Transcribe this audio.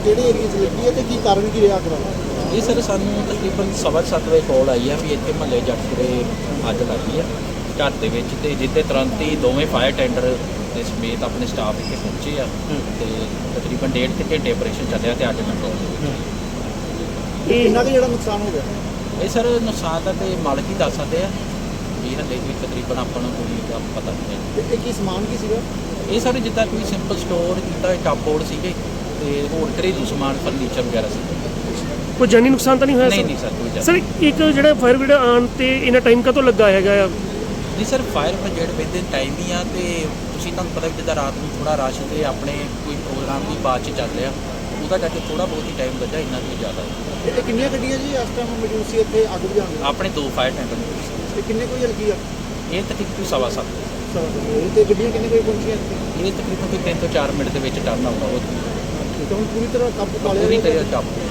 ਕਿਹੜੇ ਏਰੀਆ 'ਚ ਲੱਗੀ ਹੈ ਤੇ ਕੀ ਕਾਰਨ ਕੀ ਰਿਹਾ ਕਰਾਉਣਾ ਜੀ ਸਰ ਸਾਨੂੰ ਤਕਰੀਬਨ ਸਵਾ ਸੱਤ ਵਜੇ ਕਾਲ ਆਈ ਆ ਵੀ ਇੱਥੇ ਮਹੱਲੇ ਜੱਟ ਜੱਟਪੁਰੇ ਅੱਗ ਲੱਗੀ ਆ ਘਰ ਦੇ ਵਿੱਚ ਤੇ ਜਿੱਤੇ ਤੁਰੰਤ ਹੀ ਦੋਵੇਂ ਫਾਇਰ ਟੈਂਡਰ ਦੇ ਸਮੇਤ ਆਪਣੇ ਸਟਾਫ ਇੱਥੇ ਪਹੁੰਚੇ ਆ ਤੇ ਤਕਰੀਬਨ ਡੇਢ ਤੇ ਘੰਟੇ ਆਪਰੇਸ਼ਨ ਚੱਲਿਆ ਤੇ ਅੱਜ ਕੰਟਰੋਲ ਹੋ ਗਈ ਕਿੰਨਾ ਕੁ ਜਿਹੜਾ ਨੁਕਸਾਨ ਹੋ ਗਿਆ? ਇਹ ਸਰ ਨੁਕਸਾਨ ਦਾ ਤੇ ਮਾਲਕ ਹੀ ਦੱਸ ਸਕਦੇ ਆ। ਵੀ ਹੱਲੇ ਵੀ ਤਕਰੀਬਨ ਆਪਾਂ ਨੂੰ ਕੋਈ ਦਾ ਪਤਾ ਨਹੀਂ ਹੈ। ਤੇ ਇਹ ਕੀ ਸਮਾਨ ਕੀ ਸੀਗਾ? ਇਹ ਸਾਰੇ ਜਿੱਦਾਂ ਕੋਈ ਸਿੰਪਲ ਸਟੋਰ ਕੀਤਾ ਹੋਇਆ ਟਾਪਬੋਰਡ ਸੀਗੇ ਤੇ ਹੋਰ ਘਰੇਲੂ ਸਮਾਨ ਫਰਨੀਚਰ ਵਗੈਰਾ ਸੀ। ਕੋਈ ਜਾਨੀ ਨੁਕਸਾਨ ਤਾਂ ਨਹੀਂ ਹੋਇਆ ਨਹੀਂ ਸਰ? ਨਹੀਂ ਸਰ ਕੋਈ ਜ਼ਿਆਦਾ ਸਰ ਇੱਕ ਜਿਹੜਾ ਫਾਇਰ ਬ੍ਰਿਗੇਡ ਆਉਣ ਤੇ ਇਹਨਾਂ ਟਾਈਮ ਕਦੋਂ ਲੱਗਾ ਹੈਗਾ ਆ? ਨਹੀਂ sir fire brigade within time ਹੀ ਆ ਤੇ ਤੁਸੀਂ ਤੁਹਾਨੂੰ ਪਤਾ ਵੀ ਜਿੱਦਾਂ ਰਾਤ ਨੂੰ ਥੋੜਾ ਰਸ਼ ਤੇ ਆਪਣੇ ਕੋਈ ਪ੍ਰੋਗਰਾਮ ਵੀ ਬਾਅਦ ਚ ਚੱਲ ਰਿਹਾ। ਉਹਦਾ ਕਰਕੇ ਥੋੜਾ ਬਹੁਤ ਹੀ ਟਾਈਮ ਲੱਗਾ ਇੰਨਾ ਕੋਈ ਜ਼ਿਆਦਾ। ਨਹੀਂ। ਇਹ ਕਿੰਨੀਆਂ ਗੱਡੀਆਂ ਜੀ ਇਸ ਟਾਈਮ ਮੌਜੂਦ ਸੀ ਇੱਥੇ ਅੱਗ ਬੁਝਾਉਣ ਲਈ? ਆਪਣੇ ਦੋ ਫਾਇਰ ਟੈਂਡਰ ਨੇ। ਤੇ ਕਿੰਨੇ ਕੋਈ ਲੱਗੀ ਆ? ਇਹ ਤਕਰੀਬਨ ਕੋਈ ਸਵਾ ਸੱਤ। ਤੇ ਗੱਡੀਆਂ ਕਿੰਨੇ ਕੋਈ ਪਹੁੰਚੀਆਂ ਇੱਥੇ? ਇਹ ਤਕਰੀਬਨ ਕੋਈ 3 ਤੋਂ 4 ਮਿੰਟ ਦੇ ਵਿੱਚ ਟਰਨ ਆਊਗਾ ਉਹ ਤੇ। ਹੁਣ ਪੂਰੀ ਤਰ੍ਹਾਂ ਕਾਬੂ ਪਾ ਲਿਆ ਪੂਰੀ? ਤਰ੍ਹਾਂ ਕਾਬੂ